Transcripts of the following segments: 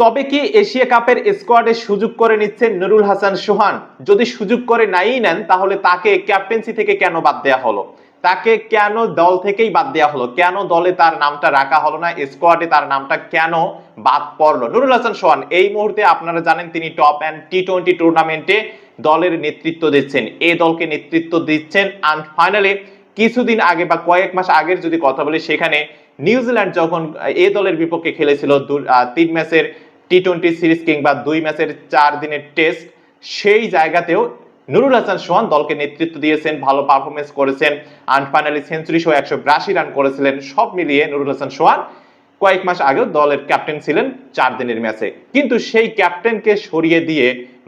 তবে কি এশিয়া কাপের স্কোয়াডে সুযোগ করে নিচ্ছেন নুরুল হাসান সোহান? যদি সুযোগ করে নাই নেন, তাহলে তাকে ক্যাপ্টেন্সি থেকে কেন বাদ দেওয়া হলো? তাকে কেন দল থেকেই বাদ দেওয়া হলো? কেন দলে তার নামটা রাখা হলো না? স্কোয়াডে তার নামটা কেন বাদ পড়ল? নুরুল হাসান সোহান, এই মুহূর্তে আপনারা জানেন তিনি টপ অ্যান্ড টি টোয়েন্টি টুর্নামেন্টে দলের নেতৃত্ব দিচ্ছেন। এই দলকে নেতৃত্ব দিচ্ছেন অ্যান্ড ফাইনালি কিছুদিন আগে বা কয়েক মাস আগের যদি কথা বলি, সেখানে নিউজিল্যান্ড যখন এ দলের বিপক্ষে খেলেছিল তিন ম্যাচের টি টোয়েন্টি সিরিজ কিংবা দুই ম্যাচের চার দিনের টেস্ট সেই জায়গাতেও নুরুল হাসান সোহান দলকে নেতৃত্ব দিয়েছেন, ভালো পারফরমেন্স করেছেন অ্যান্ড ফাইনালি সেঞ্চুরি সহ একশো বিরাশি রান করেছিলেন, সব মিলিয়ে নুরুল হাসান সোহান কয়েক মাস আগেও দলের ক্যাপ্টেন ছিলেন চার দিনের ম্যাচে। কিন্তু সেই ক্যাপ্টেনকে সরিয়ে দিয়ে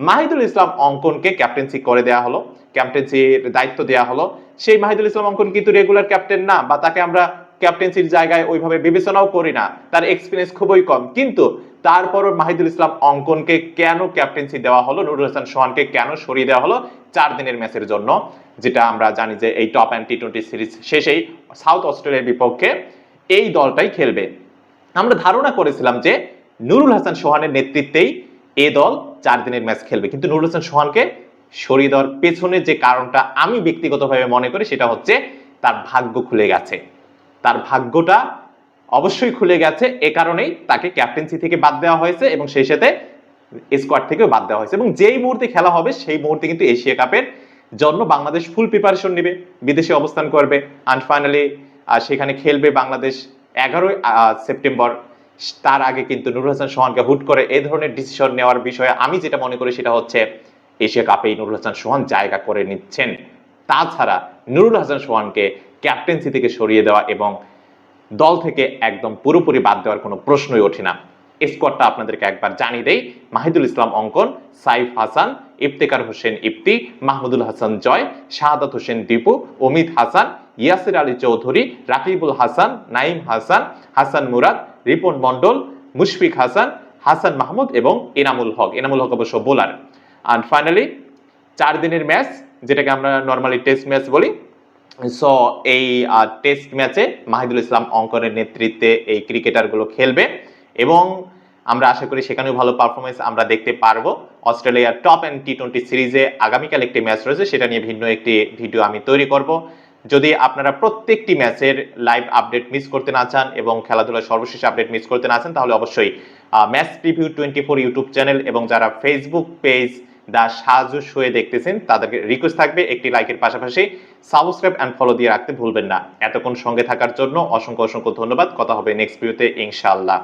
মাহিদুল ইসলাম অঙ্কনকে ক্যাপ্টেন্সি করে দেওয়া হলো ক্যাপ্টেন্সির দায়িত্ব দেওয়া হলো। সেই মাহিদুল ইসলাম অঙ্কন কিন্তু রেগুলার ক্যাপ্টেন না, বা তাকে আমরা ক্যাপ্টেন্সির জায়গায় ওইভাবে বিবেচনাও করি না। তার এক্সপিরিয়েন্স খুবই কম। কিন্তু তারপরও মাহিদুল ইসলাম অঙ্কনকে কেন ক্যাপ্টেন্সি দেওয়া হলো? নুরুল হাসান সোহানকে কেন সরিয়ে দেওয়া হলো? চার দিনের ম্যাচের জন্য, যেটা আমরা জানি যে এই top and T twenty series শেষেই সাউথ অস্ট্রেলিয়ার বিপক্ষে এই দলটাই খেলবে। আমরা ধারণা করেছিলাম যে নুরুল হাসান সোহানের নেতৃত্বেই এ দল চার দিনের ম্যাচ খেলবে। কিন্তু নুরুল হাসান সোহানকে সরিয়ে দেওয়ার পেছনে যে কারণটা আমি ব্যক্তিগতভাবে মনে করি, সেটা হচ্ছে তার ভাগ্য খুলে গেছে। তার ভাগ্যটা অবশ্যই খুলে গেছে। এ কারণেই তাকে ক্যাপ্টেন্সি থেকে বাদ দেওয়া হয়েছে এবং সেই সাথে স্কোয়াড থেকেও বাদ দেওয়া হয়েছে। এবং যেই মুহূর্তে খেলা হবে, সেই মুহূর্তে কিন্তু এশিয়া কাপের জন্য বাংলাদেশ ফুল প্রিপারেশন নেবে। বিদেশে অবস্থান করবে। অ্যান্ড ফাইনালি সেখানে খেলবে বাংলাদেশ এগারোই সেপ্টেম্বর। তার আগে কিন্তু নুরুল হাসান সোহানকে হুট করে এই ধরনের ডিসিশন নেওয়ার বিষয়ে আমি যেটা মনে করি সেটা হচ্ছে, এশিয়া কাপেই নুরুল হাসান সোহান জায়গা করে নিচ্ছেন। তাছাড়া নুরুল হাসান সোহানকে ক্যাপ্টেন্সি থেকে সরিয়ে দেওয়া এবং দল থেকে একদম পুরোপুরি বাদ দেওয়ার কোনো প্রশ্নই ওঠে না। স্কোয়াডটা আপনাদেরকে একবার জানিয়ে দেই। মাহিদুল ইসলাম অঙ্কন, সাইফ হাসান, ইফতেকার হোসেন ইফতি, মাহমুদুল হাসান জয়, শাহাদাত হোসেন দীপু, অমিত হাসান, ইয়াসির আলী চৌধুরী, রাকিবুল হাসান নাইম হাসান হাসান মুরাদ, রিপন মন্ডল মুশফিক হাসান হাসান মাহমুদ এবং এনামুল হক। এনামুল হক অবশ্য বোলার অ্যান্ড ফাইনালি চার দিনের ম্যাচ যেটাকে আমরা নর্মালি টেস্ট ম্যাচ বলি সো এই টেস্ট ম্যাচে মাহিদুল ইসলাম অঙ্কনের নেতৃত্বে এই ক্রিকেটারগুলো খেলবে এবং আমরা আশা করি সেখানেও ভালো পারফরমেন্স আমরা দেখতে পারব। অস্ট্রেলিয়ার টপ অ্যান্ড টি টোয়েন্টি সিরিজে আগামীকাল একটি ম্যাচ রয়েছে, সেটা নিয়ে ভিন্ন একটি ভিডিও আমি তৈরি করব। যদি আপনারা প্রত্যেকটি ম্যাচের লাইভ আপডেট মিস করতে না চান এবং খেলাধুলার সর্বশেষ আপডেট মিস করতে না চান, তাহলে অবশ্যই match preview twenty four YouTube channel এবং যারা ফেসবুক পেজ দা সাজু শুয়ে দেখতেছেন। তাদেরকে রিকোয়েস্ট থাকবে একটি লাইকের পাশাপাশি সাবস্ক্রাইব অ্যান্ড ফলো দিয়ে রাখতে ভুলবেন না। এতক্ষণ সঙ্গে থাকার জন্য অসংখ্য অসংখ্য ধন্যবাদ। কথা হবে নেক্সট ভিডিওতে ইনশাআল্লাহ।